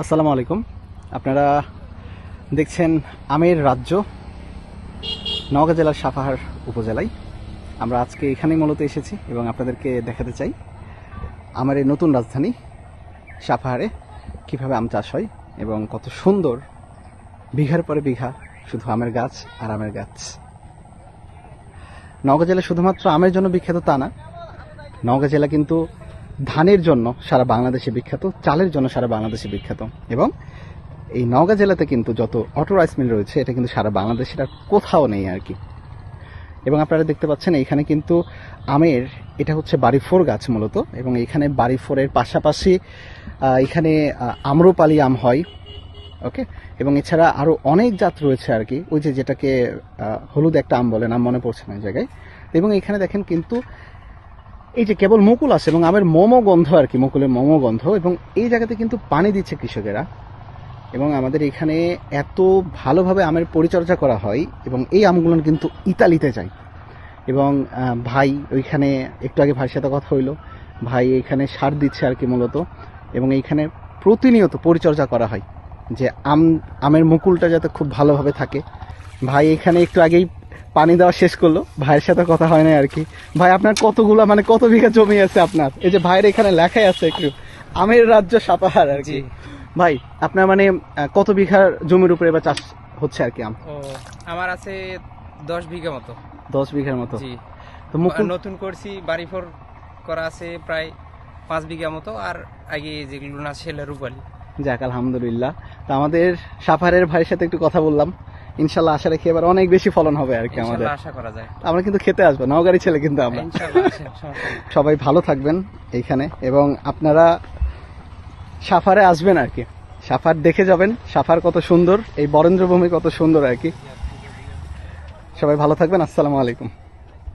আসসালামু আলাইকুম। আপনারা দেখছেন আমের রাজ্য, নওগাঁ জেলার সাপাহার উপজেলায়। আমরা আজকে এখানেই মূলত এসেছি এবং আপনাদেরকে দেখাতে চাই আমার এই নতুন রাজধানী সাপাহারে কীভাবে আম চাষ হয় এবং কত সুন্দর বিঘার পরে বিঘা শুধু আমের গাছ আর আমের গাছ। নওগাঁ জেলা শুধুমাত্র আমের জন্য বিখ্যাত তা না, নওগাঁ জেলা কিন্তু ধানের জন্য সারা বাংলাদেশে বিখ্যাত, চালের জন্য সারা বাংলাদেশে বিখ্যাত। এবং এই নওগাঁ জেলাতে কিন্তু যত অটো রাইস মিল রয়েছে, এটা কিন্তু সারা বাংলাদেশের আর কোথাও নেই আর কি। এবং আপনারা দেখতে পাচ্ছেন এইখানে কিন্তু আমের, এটা হচ্ছে বাড়িফোর গাছ মূলত। এবং এখানে বাড়িফোরের পাশাপাশি এখানে আম্রপালি আম হয়, ওকে? এবং এছাড়া আরও অনেক জাত রয়েছে আর কি। ওই যে যেটাকে হলুদ একটা আম বলে, নাম মনে পড়ছে না জায়গায়। এবং এখানে দেখেন কিন্তু এই যে কেবল মুকুল আছে এবং আমের মোমো গন্ধ আর কি, মুকুলের মোমো গন্ধ, এবং এই জায়গাতে কিন্তু পানি দিচ্ছে কৃষকেরা, এবং আমাদের এখানে এত ভালোভাবে আমের পরিচর্যা করা হয়, এবং এই আমগুলো কিন্তু ইতালিতে যায়। এবং ভাই ওইখানে একটু আগে ভাইয়ের সাথে কথা হইল, ভাই এখানে সার দিচ্ছে আর কি মূলত, এবং এইখানে প্রতিনিয়ত পরিচর্যা করা হয়, যে আম, আমের মুকুলটা যাতে খুব ভালোভাবে থাকে। ভাই এখানে একটু আগেই পানি দেওয়া শেষ করল। ভাইয়ের সাথে কথা হয় না আর কি। ভাই আপনার কতগুলো মানে কত বিঘা জমি আছে আপনার? এই যে ভাইয়ের এখানে লেখাই আছে একটু। আমের রাজ্য সাপাহার আর কি। ভাই আপনার মানে কত বিঘার জমির উপরে এবার চাষ হচ্ছে আর কি আম? আমার আছে দশ বিঘা মতো। দশ বিঘার মতো? জি। তো নতুন করছি বাড়ি ফোর করা আছে প্রায় পাঁচ বিঘা মতো আর আগে যেগুলো না ছিল রূপালি। যাক আলহামদুলিল্লাহ। তো আমাদের সাফারের ভাইয়ের সাথে একটু কথা বললাম। ইনশাল্লাহ আশা রাখি এবার অনেক বেশি ফলন হবে আর কি আমাদের। আশা করা যায়। আমরা কিন্তু খেতে আসব নওগাড়ি ছেলে কিন্তু আমরা। সবাই ভালো থাকবেন এইখানে এবং আপনারা সাফারে আসবেন আর কি। সাফার দেখে যাবেন সাফার কত সুন্দর এই বরেন্দ্রভূমি কত সুন্দর আর কি। সবাই ভালো থাকবেন আসসালামু আলাইকুম।